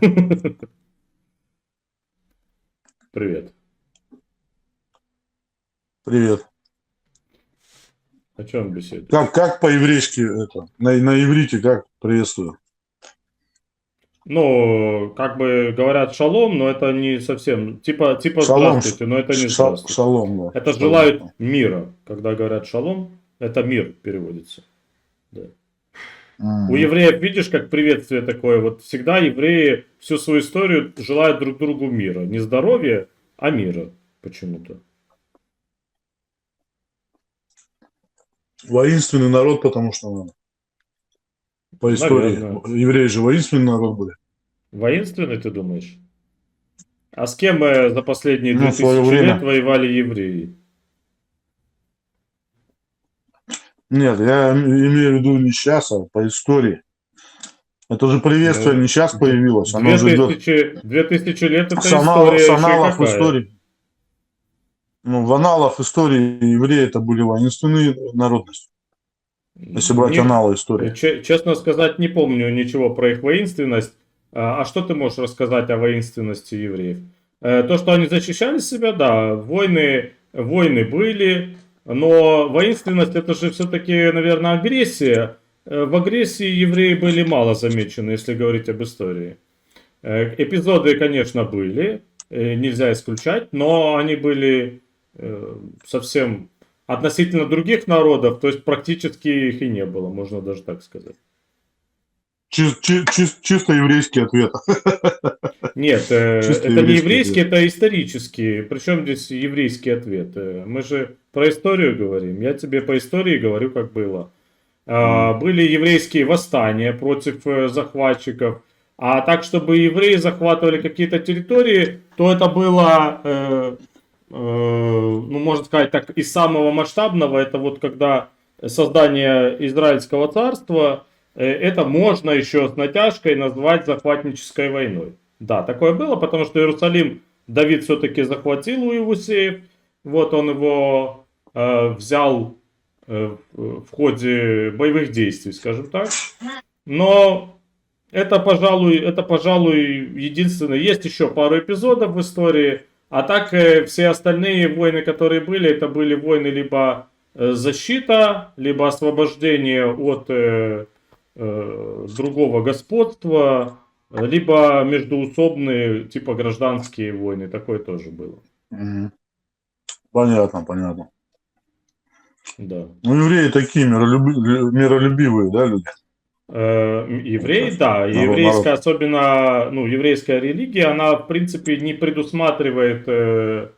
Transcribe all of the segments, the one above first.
Привет. Привет. О чем беседуешь? Как, как по-еврейски это? На, на иврите как приветствую? Ну, как бы говорят шалом, но это не совсем... Типа, типа Шалом, здравствуйте, но это не Ша- здравствуйте. шалом, да. Это Шалом. желают мира. Когда говорят шалом, это мир переводится. М. У евреев, видишь, как приветствие такое, вот всегда евреи всю свою историю желают друг другу мира. Не здоровья, а мира почему-то. Воинственный народ, потому что ну, по истории Наверное. евреи же воинственный народ были. Воинственный, ты думаешь? А с кем э, за последние Ну, в 2000 свое время. лет воевали евреи? Нет, я имею в виду не сейчас, а по истории. Это же приветствие Ну, не сейчас появилось, оно уже идет 2000, 2000 лет это с анал- история с аналов истории. Ну, в аналах истории евреи это были воинственные народности, если брать Не- аналы истории. Че- Честно сказать, не помню ничего про их воинственность. А а что ты можешь рассказать о воинственности евреев? Э, То, что они защищали себя, да, войны, войны были, но воинственность это же все-таки, наверное, агрессия. Э, В агрессии евреи были мало замечены, если говорить об истории. Э, Эпизоды, конечно, были, э, нельзя исключать, но они были совсем относительно других народов, то есть практически их и не было, можно даже так сказать. Чи- чи- чи- чисто еврейский ответ. Нет, э, Чисто это не еврейский это исторический. Причем здесь еврейский ответ? Э, Мы же про историю говорим. Я тебе по истории говорю, как было. А, Были еврейские восстания против э, захватчиков. А так, чтобы евреи захватывали какие-то территории, то это было, э, э, ну, можно сказать так, из самого масштабного. Это вот когда создание Израильского царства, э, это можно еще с натяжкой назвать захватнической войной. Да, такое было, потому что Иерусалим Давид все-таки захватил у Иусеев. Вот он его э, взял э, в ходе боевых действий, скажем так. Но это, пожалуй, это, пожалуй, единственное. Есть еще пару эпизодов в истории. А так э, все остальные войны, которые были, это были войны либо э, защита, либо освобождение от э, э, другого господства, либо междуусобные, типа гражданские войны. Такое тоже было. Понятно, понятно. Да. Ну, евреи такие миролюби- миролюбивые, да, люди? Э, Евреи, да, Народ, еврейская, народ. особенно, ну, еврейская религия, она, в принципе, не предусматривает э,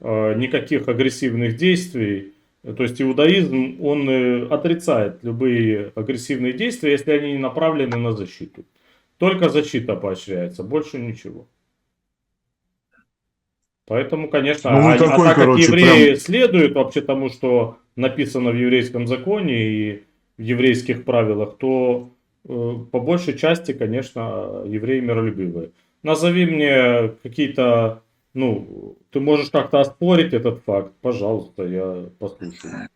э, никаких агрессивных действий. То есть иудаизм, он э, отрицает любые агрессивные действия, если они не направлены на защиту. Только защита поощряется, больше ничего. Поэтому, конечно, Ну, а, а такой, так как короче, евреи следуют вообще тому, что написано в еврейском законе и в еврейских правилах, то э, по большей части, конечно, евреи миролюбивые. Назови мне какие-то, ну, ты можешь как-то оспорить этот факт, пожалуйста, я послушаю.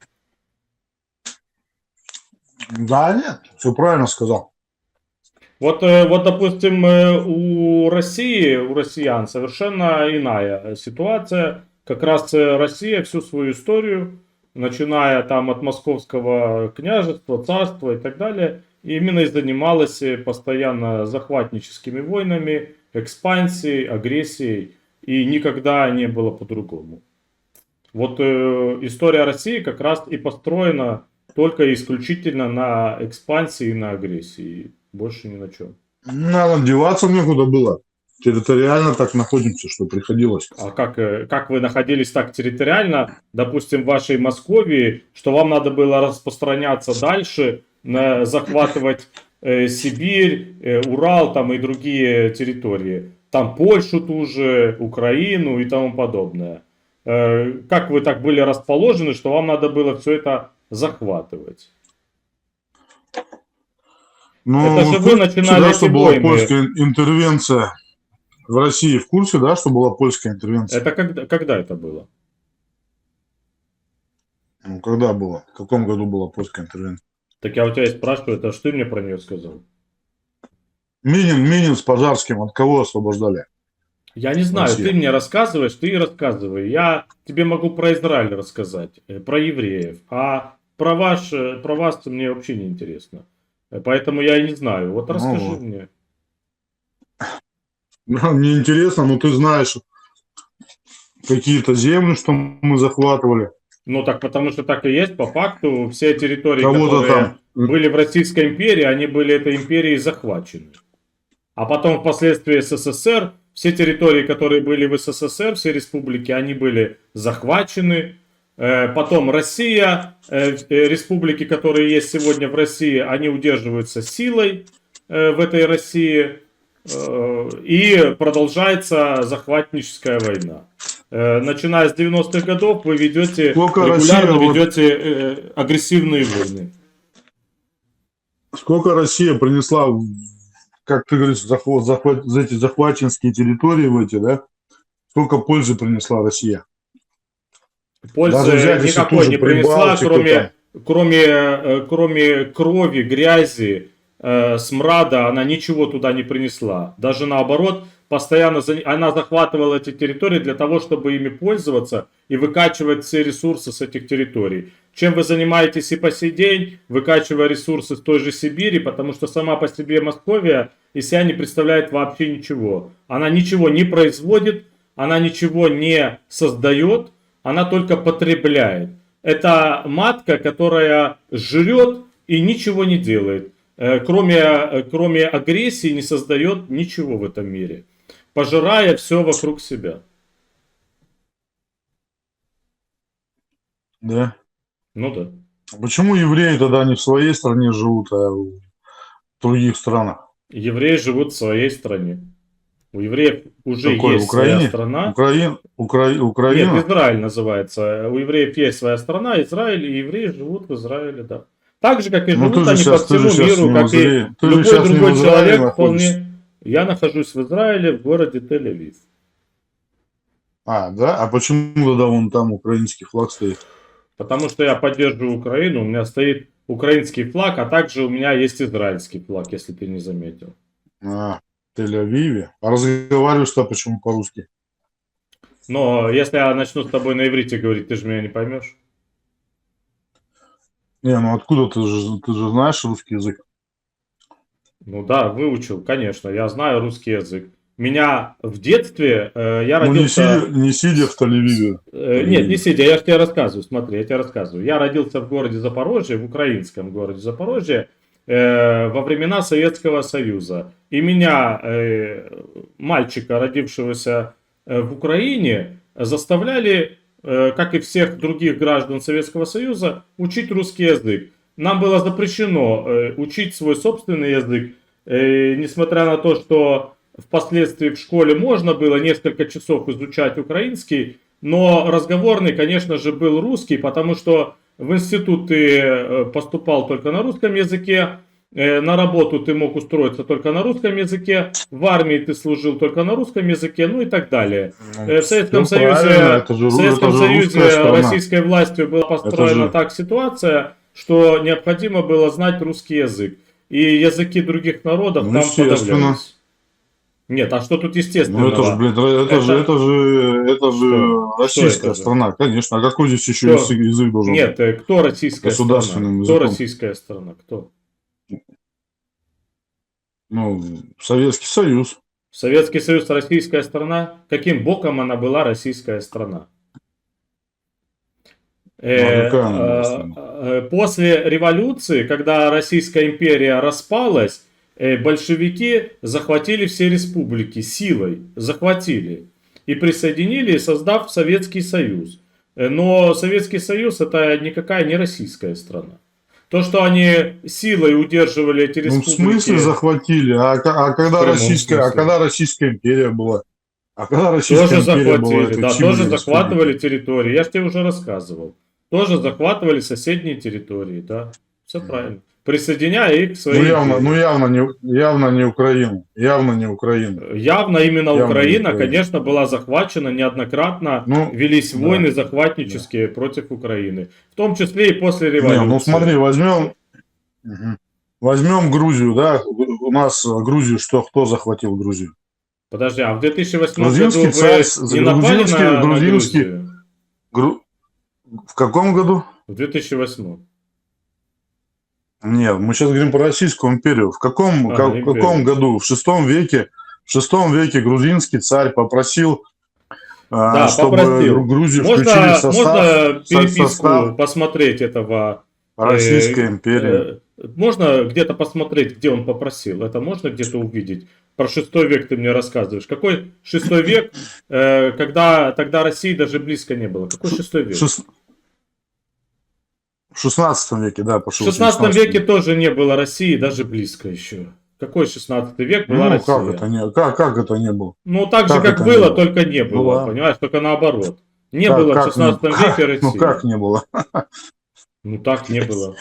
Да, нет, все правильно сказал. Вот, э, вот, допустим, э, у России, у россиян совершенно иная ситуация. Как раз э, Россия всю свою историю, начиная там от московского княжества, царства и так далее, именно и занималась э, постоянно захватническими войнами, экспансией, агрессией, и никогда не было по-другому. Вот э, история России как раз и построена только исключительно на экспансии и на агрессии. Больше ни на чем. Надо деваться некуда было. Территориально так находимся, что приходилось. А как, э, как вы находились так территориально, допустим, в вашей Московии, что вам надо было распространяться дальше, на- захватывать э, Сибирь, э, Урал там и другие территории. Там Польшу ту же, Украину и тому подобное. Э, как вы так были расположены, что вам надо было все это захватывать? Ну, Это же вы начинали да, что была польская интервенция в России. В курсе, да, что была польская интервенция? Это когда, когда это было? Ну, когда было? В каком году была польская интервенция? Так я у тебя и спрашиваю, это что ты мне про нее сказал? Минин, Минин с Пожарским от кого освобождали? Я не знаю, Россия. ты мне рассказываешь, ты рассказывай. Я тебе могу про Израиль рассказать, э, про евреев. А про, ваш, э, про вас мне вообще не интересно. Поэтому я и не знаю. Вот Ну расскажи вот. мне. Ну, Мне интересно, но ты знаешь какие-то земли, что мы захватывали. Ну так потому что так и есть. По факту все территории, Кого-то которые там. были в Российской империи, они были этой империей захвачены. А потом впоследствии СССР, все территории, которые были в СССР, все республики, они были захвачены. Э, Потом Россия, э, э, республики, которые есть сегодня в России, они удерживаются силой в этой России. И продолжается захватническая война. Начиная с 90-х годов вы ведете, Сколько регулярно Россия ведете агрессивные войны. Сколько Россия принесла, как ты говоришь, захват, захват, за эти захваченские территории в эти, да? Сколько пользы принесла Россия? Пользы Даже взять, никакой не принесла, кроме, кроме, э, кроме крови, грязи, э, смрада, она ничего туда не принесла. Даже наоборот, постоянно за- она захватывала эти территории для того, чтобы ими пользоваться и выкачивать все ресурсы с этих территорий. Чем вы занимаетесь и по сей день, выкачивая ресурсы с той же Сибири, потому что сама по себе Московия из себя не представляет вообще ничего. Она ничего не производит, она ничего не создает, она только потребляет. Это матка, которая жрет и ничего не делает. Э, Кроме, э, кроме агрессии не создает ничего в этом мире. Пожирая все вокруг себя. Да. Ну да. Почему евреи тогда не в своей стране живут, а в других странах? Евреи живут в своей стране. У евреев уже Какой, есть Украине? своя страна. Украин, Укра... Нет, Украина? Израиль называется. У евреев есть своя страна, Израиль, и евреи живут в Израиле, да. Так же, как и Ну, живут они щас- по всему миру, как и. Ты любой другой человек находишься. вполне. Я нахожусь в Израиле, в городе Тель-Авив. А, да? А почему тогда вон там украинский флаг стоит? Потому что я поддерживаю Украину, у меня стоит украинский флаг, а также у меня есть израильский флаг, если ты не заметил. А, Тель-Авиве. А разговариваешь-то почему по-русски? Но если я начну с тобой на иврите говорить, ты же меня не поймешь. Не, ну откуда ты же, ты же знаешь русский язык? Ну да, выучил, конечно, я знаю русский язык. Меня в детстве, э, я Ну, не родился... сидя, не сидя в Тель-Авиве. Э, Нет, не сидя, я же тебе рассказываю, смотри, я тебе рассказываю. Я родился в городе Запорожье, в украинском городе Запорожье, э, во времена Советского Союза. И меня, э, мальчика, родившегося э, в Украине, заставляли, как и всех других граждан Советского Союза, учить русский язык. Нам было запрещено учить свой собственный язык, несмотря на то, что впоследствии в школе можно было несколько часов изучать украинский, но разговорный, конечно же, был русский, потому что в институт ты поступал только на русском языке, на работу ты мог устроиться только на русском языке, в армии ты служил только на русском языке, ну и так далее. Э, В Советском правильно, Союзе, же, в Советском же Союзе российской властью была построена же- так ситуация, что необходимо было знать русский язык. И языки других народов Ну, там естественно. подавлялись. Нет, а что тут естественного? Ну это же, блин, это, Это- же, это же, это же Что? российская Что это же? страна, конечно. А какой здесь еще Что? язык, должен быть? Нет, э, кто российская страна? Кто языком. российская страна? Кто? Ну, Советский Союз. Советский Союз российская страна? Каким боком она была российская страна? Э, страна? э, После революции, когда Российская империя распалась, э, большевики захватили все республики силой, захватили и присоединили, создав Советский Союз. Э, Но Советский Союз это никакая не российская страна. То, что они силой удерживали эти Ну, в республики... смысле захватили? А, а когда российская, а когда Российская империя была? А когда Российская Тоже империя была? захватили, это да, тоже захватывали республики? территории. Я же тебе уже рассказывал. Тоже захватывали соседние территории, да. Все правильно. Присоединяя их к своей Ну явно, ну явно не, явно не Украина. Явно не Украина. Явно именно Явно Украина, Украина. конечно, была захвачена неоднократно. Ну, велись да, войны захватнические против Украины. В том числе и после революции. не, ну смотри, возьмем, возьмем Грузию, да, у нас Грузию, что, кто захватил Грузию? Подожди, а в 2008 Грузинский году царь, вы не напали грузинский- на, на грузинский- Грузию? Гру- В каком году? В 2008. Нет, мы сейчас говорим про Российскую империю. В каком, А, ка- в каком году? В шестом веке, в шестом веке грузинский царь попросил, а, Да, чтобы попросил. Гру- Грузию включили Можно, в состав можно переписку состав посмотреть этого? Российской э, империи. э, Можно где-то посмотреть, где он попросил? Это можно где-то увидеть? Про шестой век ты мне рассказываешь. Какой шестой век, э, когда тогда России даже близко не было? Какой шестой век? В 16 веке, да, В пошел. 16 веке тоже не было России, даже близко еще. Какой 16 век была Ну, Россия? как это не, как, как это не было? Ну, так же, Как как это было, было? только не было, Была. понимаешь? Только наоборот. Не Как- было в как 16 не- веке как- России. Ну как не было? Ну, так не было.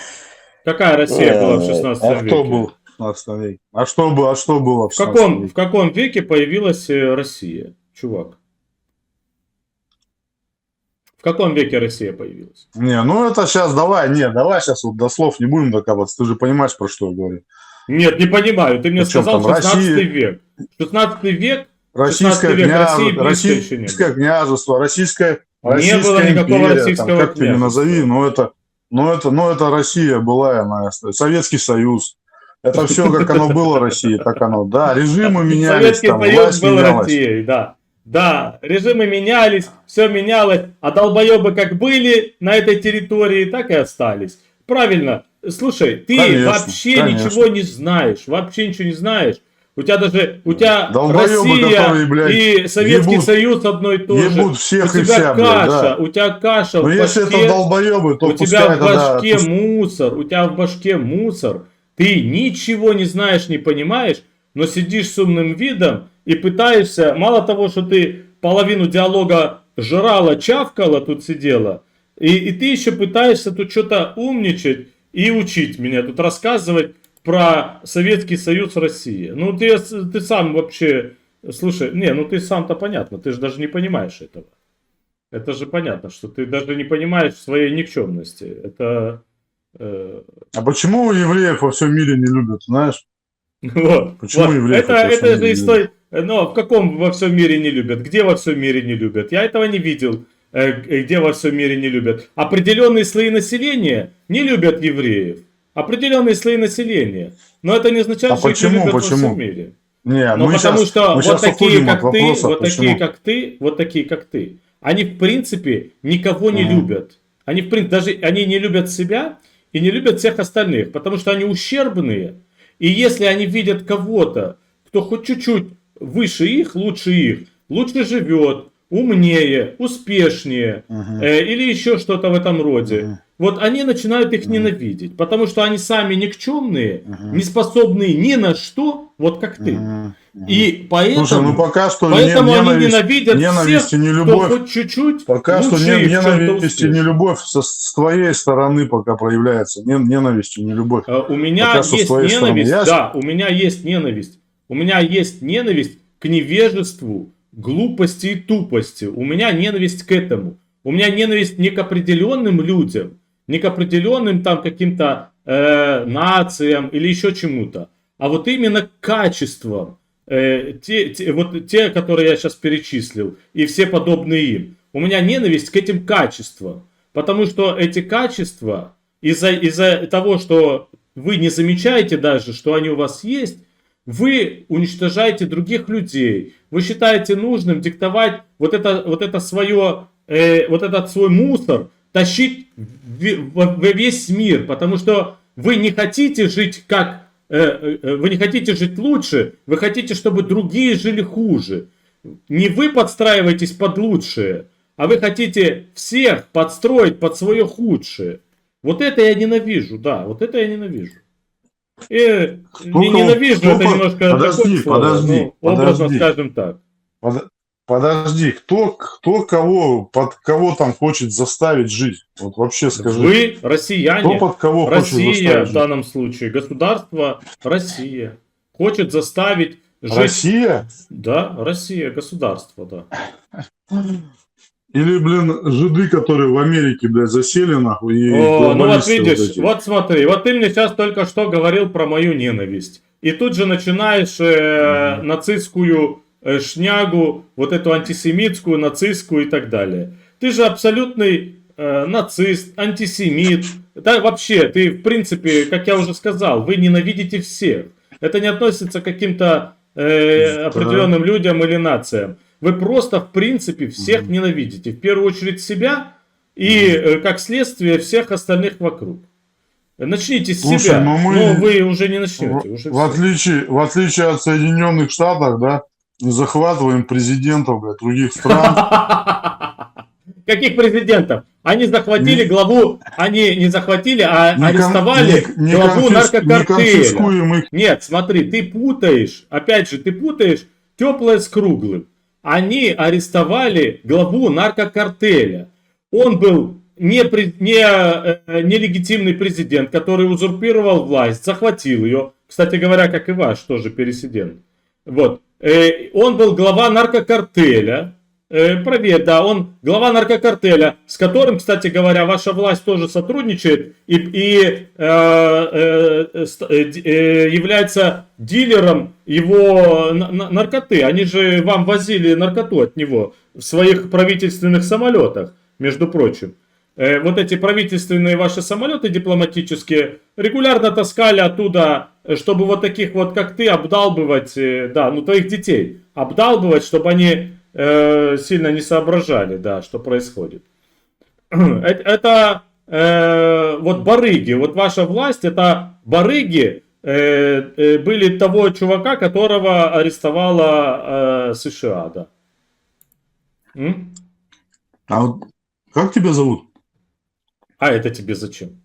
Какая Россия была в 16 а веке? кто был в 16 веке? А что, а что было в В 16 каком, веке? в каком веке появилась э, Россия, чувак? В каком веке Россия появилась? Не, ну это сейчас давай, не, давай сейчас вот до слов не будем докапываться. Ты же понимаешь, про что я говорю. Нет, не понимаю. Ты мне Причем сказал там 16 Россия? век. 16 век Российское, 16 век княж- России Российское княжество, российское, Не Российская было никакого империя, российского там, как ты не назови, но это, но это, но это Россия была, она, Советский Союз. Это все, как оно было России, так оно. Да, режимы менялись, Советский там, Союз власть был менялась. Россией, да. Да, режимы менялись, все менялось, а долбоебы как были на этой территории, так и остались. Правильно. Слушай, ты Конечно, вообще конечно. ничего не знаешь, вообще ничего не знаешь. У тебя даже, у тебя Долбоебы, Россия которые, блядь, и Советский ебут- Союз одно и то же. Ебут У всех и тебя вся, блядь, каша, да. у тебя каша Но в если башке. это долбоебы, то У тебя в башке пусть- мусор, у тебя в башке мусор. Ты ничего не знаешь, не понимаешь, но сидишь с умным видом и пытаешься, мало того, что ты половину диалога жрала, чавкала, тут сидела, и, и ты еще пытаешься тут что-то умничать и учить меня, тут рассказывать про Советский Союз России. Ну, ты, ты сам вообще, слушай, не, ну ты сам-то понятно, ты же даже не понимаешь этого. Это же понятно, что ты даже не понимаешь своей никчемности. Это... э, А почему евреев во всем мире не любят, знаешь? вот, Почему вот. евреев Это, это же история... Но в каком во всем мире не любят? Где во всем мире не любят? Я этого не видел. э, Где во всем мире не любят? Определенные слои населения не любят евреев. Определенные слои населения. Но это не означает, А что их не почему, любят во почему? всем мире. Не, Ну, мы потому щас- что мы вот такие, как ты, вопроса, вот почему. такие, как ты, вот такие, как ты, они в принципе никого не Мгм. любят. Они в принципе, даже они не любят себя и не любят всех остальных, потому что они ущербные. И если они видят кого-то, кто хоть чуть-чуть выше их, лучше их, лучше живет, умнее, успешнее, Мгм. э, или еще что-то в этом роде, Мгм. вот они начинают их ненавидеть, потому что они сами никчемные, Мгм. не способные ни на что, вот как ты. Мгм. И поэтому, Слушай, ну пока что не- поэтому они ненависть, ненавидят ненависть всех, и не кто любовь, хоть чуть-чуть пока что не, ненависть и не любовь со- с твоей стороны пока проявляется. Не, ненависть и не любовь. Э, У меня Пока есть стороны. ненависть, Я- да, у меня есть ненависть. У меня есть ненависть к невежеству, глупости и тупости. У меня ненависть к этому. У меня ненависть не к определенным людям, не к определенным там каким-то э, нациям или еще чему-то, а вот именно к качествам. Э, те, те- вот те, которые я сейчас перечислил, и все подобные им. У меня ненависть к этим качествам. Потому что эти качества, из-за из того, что вы не замечаете даже, что они у вас есть, вы уничтожаете других людей. Вы считаете нужным диктовать вот это, вот это свое, э, вот этот свой мусор, тащить в- весь мир, потому что вы не хотите жить как, э, э, вы не хотите жить лучше, вы хотите, чтобы другие жили хуже. Не вы подстраиваетесь под лучшее, а вы хотите всех подстроить под свое худшее. Вот это я ненавижу, да, вот это я ненавижу. И Кто не кого- ненавижу, кто это немножко подожди, такое слово, подожди, ну, образно подожди. скажем так. Под- Подожди, кто, кто кого, под кого там хочет заставить жить? Вот вообще скажи. Вы, кто россияне, под кого хочет Россия заставить в данном случае, государство Россия, хочет заставить жить... Россия? Да, Россия, государство, да. Или, блин, жиды, которые в Америке, блядь, засели, нахуй, и О, ну вот видишь, эти. вот смотри, вот ты мне сейчас только что говорил про мою ненависть. И тут же начинаешь э, Мгм. нацистскую э, шнягу, вот эту антисемитскую, нацистскую и так далее. Ты же абсолютный э, нацист, антисемит. Да, вообще, ты, в принципе, как я уже сказал, вы ненавидите всех. Это не относится к каким-то э, определенным людям или нациям. Вы просто, в принципе, всех ненавидите. В первую очередь себя и, э, как следствие, всех остальных вокруг. Начните с Слушай, себя. но мы- Но вы уже не начнете. В, уже в отличие, в отличие от Соединенных Штатов, да, захватываем президентов, блядь, других стран. Каких президентов? Они захватили главу, они не захватили, а арестовали главу наркокартеля. Нет, смотри, ты путаешь, опять же, ты путаешь теплое с круглым. Они арестовали главу наркокартеля. Он был не, не, э, нелегитимный президент, который узурпировал власть, захватил ее. Кстати говоря, как и ваш тоже пересидент. Вот. Э, Он был глава наркокартеля. Э, Проверь, да, он глава наркокартеля, с которым, кстати говоря, ваша власть тоже сотрудничает и, и, э, э, э, д- э, является дилером его на- на- наркоты. Они же вам возили наркоту от него в своих правительственных самолетах, между прочим. Э, вот эти правительственные ваши самолеты дипломатические регулярно таскали оттуда, э, чтобы вот таких вот, как ты, обдалбывать, э, да, ну твоих детей, обдалбывать, чтобы они э, сильно не соображали, да, что происходит. Это, э, вот барыги, вот ваша власть, это барыги э, э, были того чувака, которого арестовала э, США, да. М? А вот как тебя зовут? А это тебе зачем?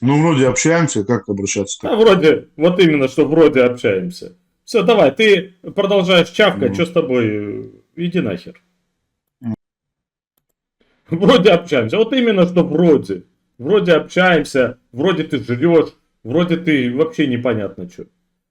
Ну, вроде общаемся, как обращаться-то? А вроде, вот именно, что вроде общаемся. Все, давай, ты продолжаешь чавкать, Ну. что с тобой? э, Иди нахер. Вроде общаемся. Вот именно, что вроде. Вроде общаемся, вроде ты жрешь, вроде ты вообще непонятно что.